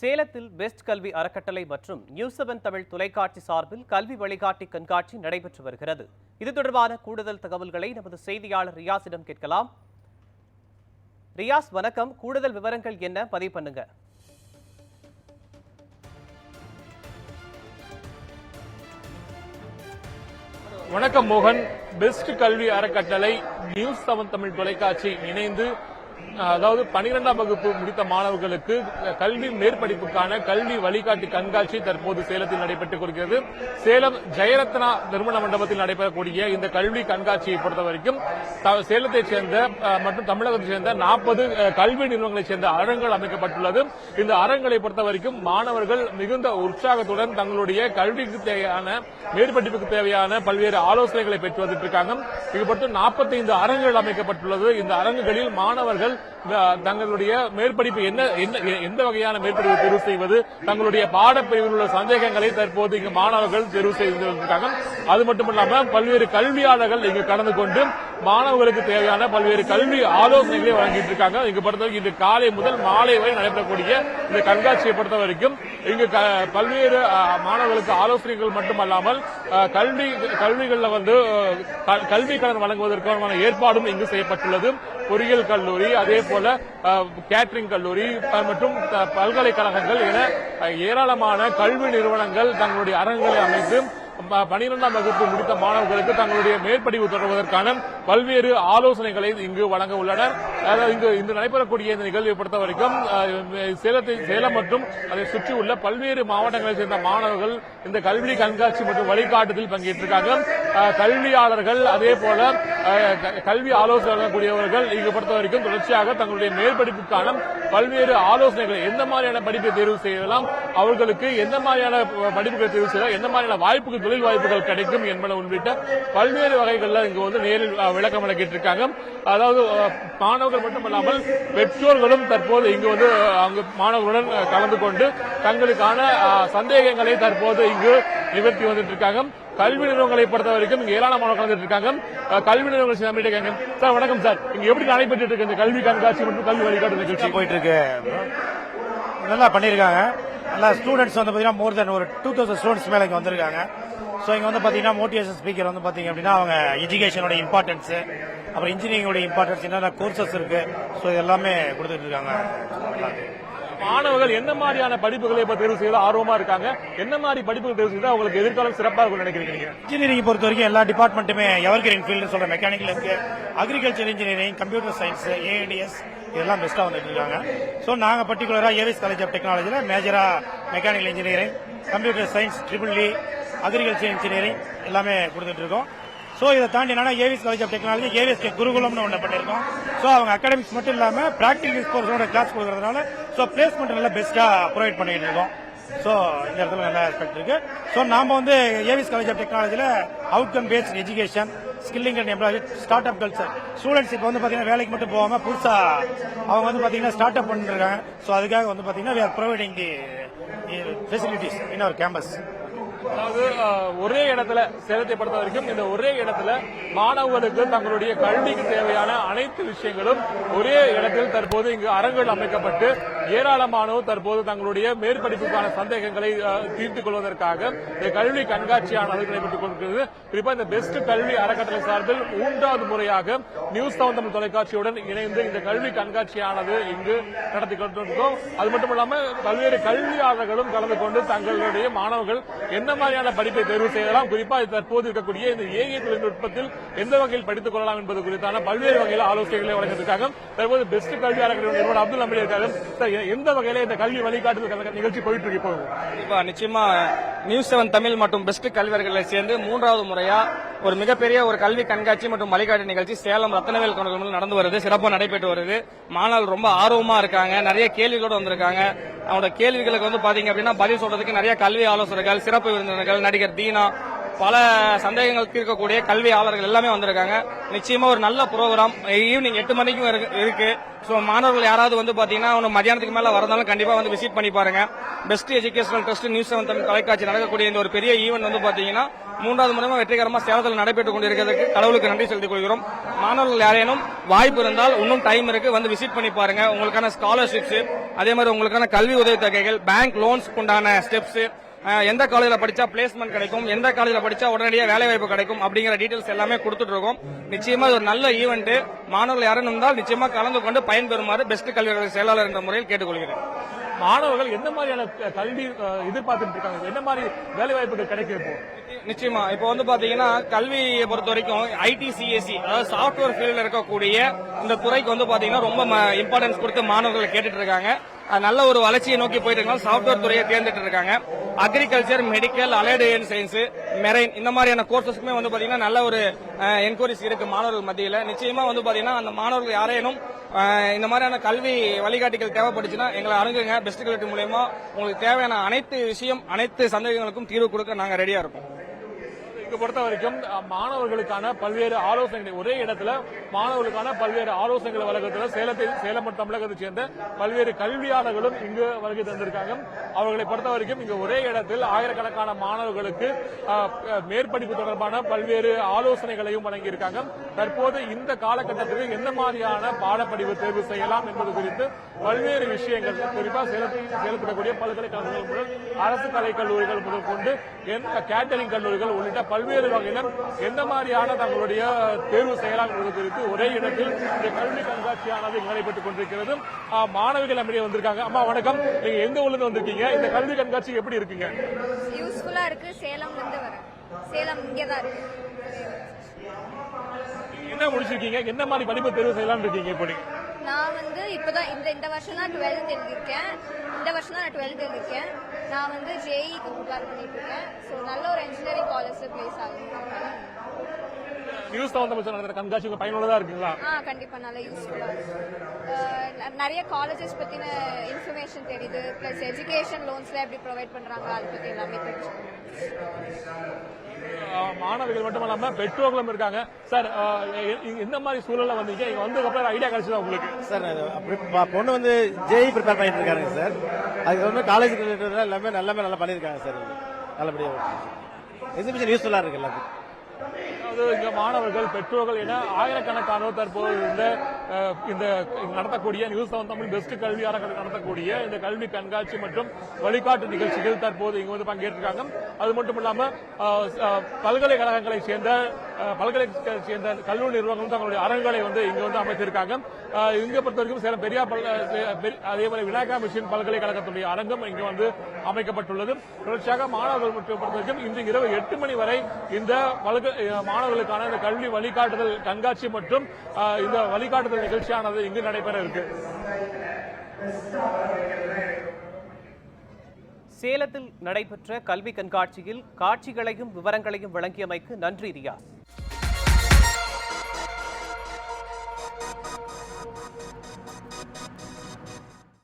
சேலத்தில் பெஸ்ட் கல்வி அறக்கட்டளை மற்றும் நியூஸ் செவன் தமிழ் தொலைக்காட்சி சார்பில் கல்வி வழிகாட்டி கண்காட்சி நடைபெற்று வருகிறது. இது தொடர்பான கூடுதல் தகவல்களை நமது செய்தியாளர் ரியாஸிடம் கேட்கலாம். ரியாஸ் வணக்கம். கூடுதல் விவரங்கள் என்ன? பதிவு பண்ணுங்க. வணக்கம் மோகன். பெஸ்ட் கல்வி அறக்கட்டளை நியூஸ் செவன் தமிழ் தொலைக்காட்சி இணைந்து அதாவது பனிரெண்டாம் வகுப்பு முடித்த மாணவர்களுக்கு கல்வி மேற்படிப்புக்கான கல்வி வழிகாட்டி கண்காட்சி தற்போது சேலத்தில் நடைபெற்றுக் கொள்கிறது சேலம் ஜெயரத்னா திருமண மண்டபத்தில் நடைபெறக்கூடிய இந்த கல்வி கண்காட்சியை பொறுத்த வரைக்கும் சேலத்தைச் சேர்ந்த மற்றும் தமிழகத்தைச் சேர்ந்த நாற்பது கல்வி நிறுவனங்களைச் சேர்ந்த அரங்குகள் அமைக்கப்பட்டுள்ளது. இந்த அரங்களை பொறுத்த வரைக்கும் மாணவர்கள் மிகுந்த உற்சாகத்துடன் தங்களுடைய கல்விக்கு தேவையான மேற்படிப்புக்கு தேவையான பல்வேறு ஆலோசனைகளை பெற்று வந்துட்டு இருக்காங்க. இது பொறுத்து நாற்பத்தைந்து அரங்குகள் அமைக்கப்பட்டுள்ளது. இந்த அரங்குகளில் மாணவர்கள் அஹ், தங்களுடைய மேற்படிப்பு என்ன என்ன- எந்த வகையான மேற்படிப்பு தேர்வு செய்வது தங்களுடைய பாடப்பிரிவில் உள்ள சந்தேகங்களை தற்போது இங்கு மாணவர்கள் தேர்வு செய்து அது மட்டுமல்லாம பல்வேறு கல்வியாளர்கள் இங்கு கலந்து கொண்டு மாணவர்களுக்கு தேவையான பல்வேறு கல்வி ஆலோசனைகளை வழங்கிட்டு இருக்காங்க. இங்கு பொறுத்தவரைக்கும் இன்று காலை முதல் மாலை வரை நடைபெறக்கூடிய இந்த கண்காட்சியை பொறுத்த வரைக்கும் இங்கு க- பல்வேறு மாணவர்களுக்கு ஆலோசனைகள் மட்டுமல்லாமல் கல்வி கல்விகளில் வந்து கல்வி கடன் வழங்குவதற்கான ஏற்பாடும் இங்கு செய்யப்பட்டுள்ளது. பொறியியல் கல்லூரி அதே போல கேட்டரிங் கல்லூரி மற்றும் த- பல்கலைக்கழகங்கள் என ஏராளமான கல்வி நிறுவனங்கள் தங்களுடைய அரங்குகளை அமைத்து ப- பனிரெண்டாம் வகுப்பு முடித்த மாணவர்களுக்கு தங்களுடைய மேற்படிவு தொடர்வதற்கான பல்வேறு ஆலோசனைகளை இங்கு வழங்க உள்ளனர். அதாவது இங்கு இன்று நடைபெறக்கூடிய இந்த நிகழ்வை பொறுத்த வரைக்கும் சேலத்தை சேலம் மற்றும் அதை சுற்றியுள்ள பல்வேறு மாவட்டங்களைச் சேர்ந்த மாணவர்கள் இந்த கல்வி கண்காட்சி மற்றும் வழிகாட்டுதல் பங்கேற்றிருக்காங்க. கல்வியாளர்கள் அதே போல க- கல்வி ஆலோசனை வழங்கக்கூடியவர்கள் இங்கு பொறுத்த வரைக்கும் தொடர்ச்சியாக தங்களுடைய மேற்படிப்புக்கான பல்வேறு ஆலோசனைகளை எந்த மாதிரியான படிப்பை தேர்வு செய்யலாம் அவர்களுக்கு எந்த மாதிரியான படிப்புகளை தேர்வு செய்யலாம் எந்த மாதிரியான வாய்ப்புகள் தொழில் வாய்ப்புகள் கிடைக்கும் என்பன உள்ளிட்ட பல்வேறு வகைகளில் இங்கு வந்து நேரில் விளக்கம் வழங்கிட்டு இருக்காங்க அதாவது மாணவர்கள் மட்டுமல்லாமல் பெற்றோர்களும் தற்போது இங்கு வந்து அங்கு மாணவர்களுடன் கலந்து கொண்டு தங்களுக்கான சந்தேகங்களை தற்போது இங்கு நிவர்த்தி வந்துட்டு இருக்காங்க கல்வி நிறுவனங்களை பொறுத்த வரைக்கும் இங்க ஏராளமான கலந்துட்டு இருக்காங்க கல்வி நிறுவனங்கள் இருக்காங்க சார் வணக்கம் சார். இங்க எப்படி நடைபெற்று இருக்கு இந்த கல்வி கண்காட்சி மற்றும் கல்வி வழிகாட்டு நிகழ்ச்சி? போயிட்டு இருக்கு நல்லா பண்ணியிருக்காங்க. நல்லா ஸ்டூடெண்ட்ஸ் வந்து பார்த்தீங்கன்னா மோர் தென் ஒரு டூ தௌசண்ட் ஸ்டூடெண்ட்ஸ் மேலே இங்கே வந்திருக்காங்க. ஸோ இங்கே வந்து பார்த்தீங்கன்னா மோட்டிவேஷன் ஸ்பீக்கர் வந்து பார்த்தீங்க அப்படின்னா அவங்க எஜுகேஷனோட இம்பார்ட்டன்ஸ் அப்புறம் இன்ஜினியரிங்கோட இம்பார்ட்டன்ஸ் என்னென்ன கோர்சஸ் இருக்கு ஸோ இது எல்லாமே கொடுத்துட்டு இருக்காங்க. மாணவர்கள் என்ன மாதிரியான படிப்புகளை இப்ப தேர்வு செய்ய ஆர்வமா இருக்காங்க? என்ன மாதிரி படிப்புகள் தேர்வு செய்தா அவங்களுக்கு எதிர்காலம் சிறப்பா இருக்கும் நினைக்கிறீங்க இன்ஜினியரிங் பொறுத்த வரைக்கும் எல்லா டிபார்ட்மெண்ட்டுமே எவர்கிரீன் ஃபீல்டு சொல்ற மெக்கானிக்கல் இருக்கு. Agriculture engineering computer science AI DS இதெல்லாம் பெஸ்ட்டாக வந்துட்டு இருக்காங்க ஸோ நாங்கள் பர்டிகுலராக ஏவிஎஸ் காலேஜ் ஆஃப் டெக்னாலஜியில் மேஜராக mechanical engineering computer science triple E agriculture engineering எல்லாமே கொடுத்துட்டு இருக்கோம் ஸோ இதை தாண்டி என்னன்னா AVS college of technology AVS குருகுலம்னு ஒன்று பண்ணியிருக்கோம். ஸோ அவங்க அகாடமிக்ஸ் மட்டும் இல்லாமல் ப்ராக்டிகல் கோர்ஸோட கிளாஸ் கொடுக்கறதுனால ஸோ பிளேஸ்மெண்ட் நல்லா பெஸ்ட்டாக ப்ரொவைட் பண்ணிட்டு இருக்கோம். ஸோ இந்த இடத்துல நல்ல எஸ்பெக்ட் இருக்கு. ஸோ நாம் வந்து ஏவிஎஸ் காலேஜ் ஆஃப் டெக்னாலஜியில் outcome based education skilling and employment start up culture students இப்போ வந்து பார்த்தீங்கன்னா வேலைக்கு மட்டும் போகாமல் புதுசாக அவங்க வந்து பார்த்தீங்கன்னா ஸ்டார்ட் அப் பண்ணிருக்காங்க ஸோ அதுக்காக வந்து பார்த்தீங்கன்னா we are providing the facilities in our campus அதாவது ஒரே இடத்துல சேலத்தை பொறுத்த வரைக்கும் இந்த ஒரே இடத்துல மாணவர்களுக்கு தங்களுடைய கல்விக்கு தேவையான அனைத்து விஷயங்களும் ஒரே இடத்தில் தற்போது இங்கு அரங்குகள் அமைக்கப்பட்டு ஏராளமானோர் தற்போது தங்களுடைய மேற்படிப்புக்கான சந்தேகங்களை தீர்த்துக் கொள்வதற்காக இந்த கல்வி கண்காட்சியானது நடைபெற்றுக் கொண்டிருக்கிறது. குறிப்பா இந்த பெஸ்ட் கல்வி அறக்கட்டளை சார்பில் மூன்றாவது முறையாக நியூஸ் தவன் தமிழ் தொலைக்காட்சியுடன் இணைந்து இந்த கல்வி கண்காட்சியானது இங்கு நடத்தி கொண்டிருக்கிறோம். அது மட்டும் இல்லாமல் பல்வேறு கல்வியாளர்களும் கலந்து கொண்டு தங்களுடைய மாணவர்கள் என்ன மாதிரியான படிப்பை தேர்வு செய்யலாம். குறிப்பாக தற்போது இருக்கக்கூடிய இந்த ஏஐ தொழில்நுட்பத்தில் எந்த வகையில் படித்துக் கொள்ளலாம் என்பது குறித்தான பல்வேறு வகையில் ஆலோசனைகளை வழங்கியிருக்காங்க தற்போது பெஸ்ட் கல்வி அறக்கட்டளை அப்துல் அமீர் இருக்காரு எந்த வகையில இந்த கல்வி வழிகாட்டுதல் நிகழ்ச்சி போயிட்டு இருக்கு இப்போ நிச்சயமா நியூஸ் செவன் தமிழ் மற்றும் பெஸ்ட் கல்வியர்களை சேர்ந்து மூன்றாவது முறையா ஒரு மிகப்பெரிய ஒரு கல்வி கண்காட்சி மற்றும் வழிகாட்டு நிகழ்ச்சி சேலம் ரத்தனவேல் கவுண்டர்கள் நடந்து வருது. சிறப்பாக நடைபெற்று வருது. மாணவர்கள் ரொம்ப ஆர்வமா இருக்காங்க. நிறைய கேள்விகளோடு வந்திருக்காங்க. அவங்களோட கேள்விகளுக்கு வந்து பாத்தீங்க அப்படின்னா பதில் சொல்றதுக்கு நிறைய கல்வி ஆலோசகர்கள் சிறப்பு விருந்தினர்கள் நடிகர் தீனா பல சந்தேகங்கள் தீர்க்கக்கூடிய கல்வியாளர்கள் எல்லாமே வந்திருக்காங்க. நிச்சயமா ஒரு நல்ல ப்ரோக்ராம் ஈவினிங் எட்டு மணிக்கும் இருக்கு- ஸோ மாணவர்கள் யாராவது வந்து பாத்தீங்கன்னா ஒன்று மதியானத்துக்கு மேல வரதாலும் கண்டிப்பா வந்து விசிட் பண்ணி பாருங்க. Best educational trust news seven Tamil தொலைக்காட்சி நடக்கக்கூடிய இந்த ஒரு பெரிய ஈவெண்ட் வந்து பாத்தீங்கன்னா மூன்றாவது முறையாக வெற்றிகரமா சேலத்தில் நடைபெற்றுக் கொண்டிருக்கிறதுக்கு கடவுளுக்கு நன்றி செலுத்திக் கொள்கிறோம். மாணவர்கள் யாரேனும் வாய்ப்பு இருந்தால் இன்னும் டைம் இருக்கு வந்து விசிட் பண்ணி பாருங்க. உங்களுக்கான ஸ்காலர்ஷிப்ஸ் அதே மாதிரி உங்களுக்கான கல்வி உதவித்தொகைகள் பேங்க் லோன்ஸ் உண்டான ஸ்டெப்ஸ் எந்த காலேஜில் படிச்சா பிளேஸ்மெண்ட் கிடைக்கும் எந்த காலேஜில் படிச்சா உடனடியாக வேலை வாய்ப்பு கிடைக்கும் அப்படிங்கிற டீடைல்ஸ் எல்லாமே கொடுத்துட்டு இருக்கோம். நிச்சயமா ஒரு நல்ல ஈவெண்ட் மாணவர்கள் யாரும் இருந்தால் நிச்சயமா கலந்து கொண்டு பயன்பெறுமாறு பெஸ்ட் கல்வி செயலாளர் என்ற முறையில் கேட்டுக்கொள்கிறேன். மாணவர்கள் எந்த மாதிரியான கல்வி எதிர்பார்த்துட்டு இருக்காங்க? என்ன மாதிரி வேலை வாய்ப்புகள் கிடைக்கும் இப்போ? நிச்சயமா. இப்போ வந்து பாத்தீங்கன்னா கல்வியை பொறுத்த வரைக்கும் ஐடி சிஎஸ்சி அதாவது சாஃப்ட்வேர் ஃபீல்டில் இருக்கக்கூடிய இந்த துறைக்கு வந்து பாத்தீங்கன்னா ரொம்ப இம்பார்ட்டன்ஸ் கொடுத்து மாணவர்கள் கேட்டுட்டு இருக்காங்க. அது நல்ல ஒரு வளர்ச்சியை நோக்கி போயிட்டு இருக்காங்க சாஃப்ட்வேர் துறையை தேர்ந்தெடுத்து இருக்காங்க. Agriculture medical allied science marine இந்த மாதிரியான கோர்சஸ்க்குமே வந்து பாத்தீங்கன்னா நல்ல ஒரு என்கொயரிஸ் இருக்கு மாணவர்கள் மத்தியில. நிச்சயமா வந்து பாத்தீங்கன்னா அந்த மாணவர்கள் யாரேனும் இந்த மாதிரியான கல்வி வழிகாட்டிகள் தேவைப்பட்டுச்சுன்னா எங்களை அணுகுங்க. பெஸ்ட் கல்வி மூலயமா உங்களுக்கு தேவையான அனைத்து விஷயம் அனைத்து சந்தேகங்களுக்கும் தீர்வு கொடுக்க நாங்க ரெடியா இருக்கோம். பொறுத்த வரைக்கும் மாணவர்களுக்கான பல்வேறு ஆலோசனைகளை ஒரே இடத்துல மாணவர்களுக்கான பல்வேறு ஆலோசனைகளை வழக்கத்தில் சேலத்தை சேலம் மற்றும் தமிழகத்தை சேர்ந்த பல்வேறு கல்வியாளர்களும் இங்கு வருகை தந்திருக்காங்க. அவர்களை பொறுத்த வரைக்கும் இங்கு ஒரே இடத்தில் ஆயிரக்கணக்கான மாணவர்களுக்கு மேற்படிப்பு தொடர்பான பல்வேறு ஆலோசனைகளையும் வழங்கியிருக்காங்க. தற்போது இந்த காலகட்டத்தில் எந்த மாதிரியான பாடப்படிவு தேர்வு செய்யலாம் என்பது குறித்து பல்வேறு விஷயங்கள் குறிப்பாக சேலத்தில் செயல்படக்கூடிய பல்கலைக்கழகங்கள் முதல் அரசு கலைக்கல்லூரிகள் முதல் கொண்டு எந்த கேட்டரிங் கல்லூரிகள் உள்ளிட்ட பல்வேறு வகையினர் எந்த மாதிரியான தங்களுடைய தேர்வு செய்யலாம் என்பது குறித்து ஒரே இடத்தில் இந்த கல்வி கண்காட்சியானது நடைபெற்றுக் கொண்டிருக்கிறது. மாணவிகள் நம்மிடையே வந்திருக்காங்க. அம்மா வணக்கம். நீங்க எந்த ஊர்ல இருந்து வந்திருக்கீங்க? இந்த கல்வி கண்காட்சி எப்படி இருக்குங்க? யூஸ்ஃபுல்லா இருக்கு. சேலம்ல இருந்து வரேன். சேலம் இங்கே தான் இருக்கு. என்ன முடிச்சிருக்கீங்க? என்ன மாதிரி படிப்பு தேர்வு செய்யலாம் இருக்கீங்க இப்போ நீங்க நான் வந்து இப்போதான் இந்த இந்த வருஷம் தான் டுவெல்த் எழுதியிருக்கேன். இந்த வருஷம் தான் நான் டுவெல்த் எழுதியிருக்கேன். நான் வந்து ஜேஇக்கு ப்ரிப்பேர் பண்ணிட்டு இருக்கேன் ஸோ நல்ல ஒரு இன்ஜினியரிங் காலேஜில் பிளேஸ் ஆகும் நியூஸ் தவன் தமிழ் நடத்துற கண்காட்சி உங்க பயனுள்ளதா இருக்குங்களா? ஆ கண்டிப்பாக நல்ல யூஸ்ஃபுல்லாக நிறைய காலேஜஸ் பற்றின இன்ஃபர்மேஷன் தெரியுது. ப்ளஸ் எஜுகேஷன் லோன்ஸ்லாம் எப்படி ப்ரொவைட் பண்ணுறாங்க அதை பற்றி எல்லாமே தெரிஞ்சுக்கணும். மாணவிகள் மட்டும் இல்லாம பெற்றோர்களும் இருக்காங்க. சார் இந்த மாதிரி சூழல்ல வந்தீங்க. இங்க வந்ததுக்கு அப்புறம் ஐடியா கிடைச்சதா உங்களுக்கு? சார் பொண்ணு வந்து ஜேஇ ப்ரிப்பேர் பண்ணிட்டு இருக்காருங்க சார் அதுக்கு வந்து காலேஜ் ரிலேட்டட் எல்லாமே எல்லாமே நல்லா பண்ணியிருக்காங்க சார் நல்லபடியாக எக்ஸிபிஷன் யூஸ்ஃபுல்லாக இருக்கு எல்லாத்துக்கும். அதாவது இங்க மாணவர்கள் பெற்றோர்கள் என ஆயிரக்கணக்கானோர் தற்போது இந்த இந்த நடத்தக்கூடிய நியூஸ் செவன் தமிழ் பெஸ்ட் கல்வியாளர்கள் நடத்தக்கூடிய இந்த கல்வி கண்காட்சி மற்றும் வழிகாட்டு நிகழ்ச்சிகள் தற்போது இங்க வந்து பங்கேற்றிருக்காங்க. அது மட்டும் இல்லாம பல்கலைக்கழகங்களை சேர்ந்த பல்கலைக்கழகத்தை சேர்ந்த கல்லூரி நிர்வாகம் தங்களுடைய அரங்குகளை வந்து இங்க வந்து அமைத்திருக்காங்க. இங்க பொறுத்த வரைக்கும் சேலம் பெரியார் அதே போல விநாயகா மிஷன் பல்கலைக்கழகத்துடைய அரங்கம் இங்க வந்து அமைக்கப்பட்டுள்ளது. தொடர்ச்சியாக மாணவர்கள் பொறுத்தவரைக்கும் பொறுத்த வரைக்கும் இன்று இரவு எட்டு மணி வரை இந்த மாணவர்களுக்கான இந்த கல்வி வழிகாட்டுதல் கண்காட்சி மற்றும் இந்த வழிகாட்டுதல் நிகழ்ச்சியானது இங்கு நடைபெற இருக்கு. சேலத்தில் நடைபெற்ற கல்வி கண்காட்சியில் காட்சிகளையும் விவரங்களையும் வழங்கியமைக்கு நன்றி ரியாஸ்